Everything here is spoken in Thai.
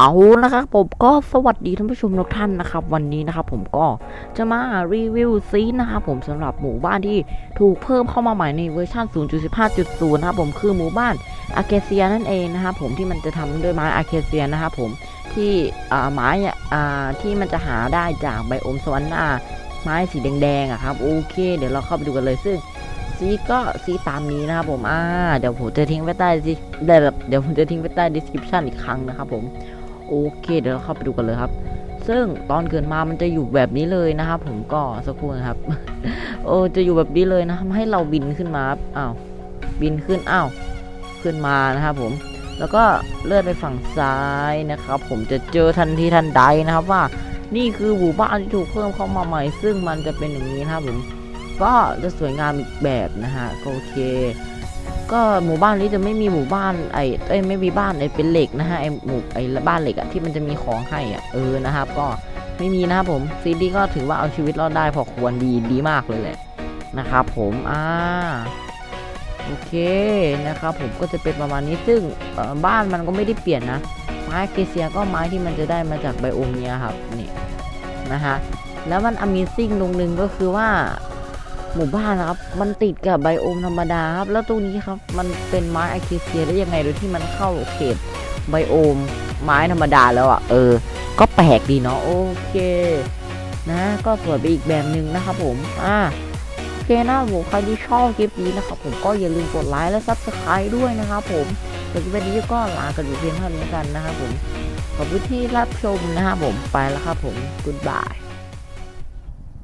เอานะครับผมก็สวัสดีท่านผู้ชมทุกท่านนะครับ วันนี้นะครับผมก็จะมารีวิวซีนนะครับผมสำหรับหมู่บ้านที่ถูกเพิ่มเข้ามาใหม่ในเวอร์ชัน0.15.0 นะครับผมคือหมู่บ้านอาเคเซียนั่นเองนะครับผมที่มันจะทำด้วยไม้อาเคเซียนะครับผมที่อ่าไม้อ่าที่มันจะหาได้จากไบอมสวรรค์หน้าไม้สีแดงๆอะครับโอเค เดี๋ยวเราเข้าไปดูกันเลยซึ่งซีก็ซีตามนี้นะครับผมอ่าเดี๋ยวผมจะทิ้งไว้ใต้ดิเดี๋ยวเดี๋ยวผมจะทิ้งไว้ใต้ description อีกครั้งนะครับผม โอเค เดี๋ยวเราเข้าไปดูกันเลยครับ ซึ่งตอนเกิดมามันจะอยู่แบบนี้เลยนะครับผมก็สักครู่นะครับโอ้จะอยู่แบบนี้เลยนะทำให้เราบินขึ้นมาครับอ้าวบินขึ้นอ้าวขึ้นมานะครับผมแล้วก็เลื่อนไปฝั่งซ้ายนะครับ ผมจะเจอทันทีทันใดนะครับว่านี่คือหมู่บ้านที่ถูกเพิ่มเข้ามาใหม่ ซึ่งมันจะเป็นอย่างนี้นะครับผมก็จะสวยงามอีกแบบนะฮะโอเค ก็หมู่บ้านนี้จะไม่มีหมู่บ้านไอ้เอ้ยไม่มีบ้านไอ้เป็นเหล็กนะฮะไอ้หมู่ไอ้บ้านเหล็กอะที่มันจะมีของให้อะเออนะครับ ก็ไม่มีนะครับผมซีดีก็ถือว่าเอาชีวิตรอดได้พอควรดีดีมากเลยแหละนะครับผมอ่าโอเคนะครับผมก็จะเป็นประมาณนี้ซึ่งบ้านมันก็ไม่ได้เปลี่ยนนะไม้เกเซียก็ไม้ที่มันจะได้มาจากไบโอมเนี้ยครับนี่นะฮะแล้วมัน Amazing ตรงหนึงก็คือว่า หมู่บ้านนะครับ มันติดกับไบโอมธรรมดาครับ แล้วตรงนี้ครับ มันเป็นไม้อะเคเซียได้ยังไงโดยที่มันเข้าเขตไบโอมไม้ธรรมดาแล้วอะ เออ ก็แปลกดีเนาะ โอเค นะ ก็สวยไปอีกแบบหนึ่งนะครับผม อ่าโอเคนะผมใครที่ชอบคลิปนี้นะครับผมก็อย่าลืมกดไลค์และซับสไครต์ด้วยนะครับผมสำหรับวันนี้ก็ลากันอยู่เพียงเท่านี้กันนะครับผม ขอบคุณที่รับชมนะครับผม ไปแล้วครับผม goodbye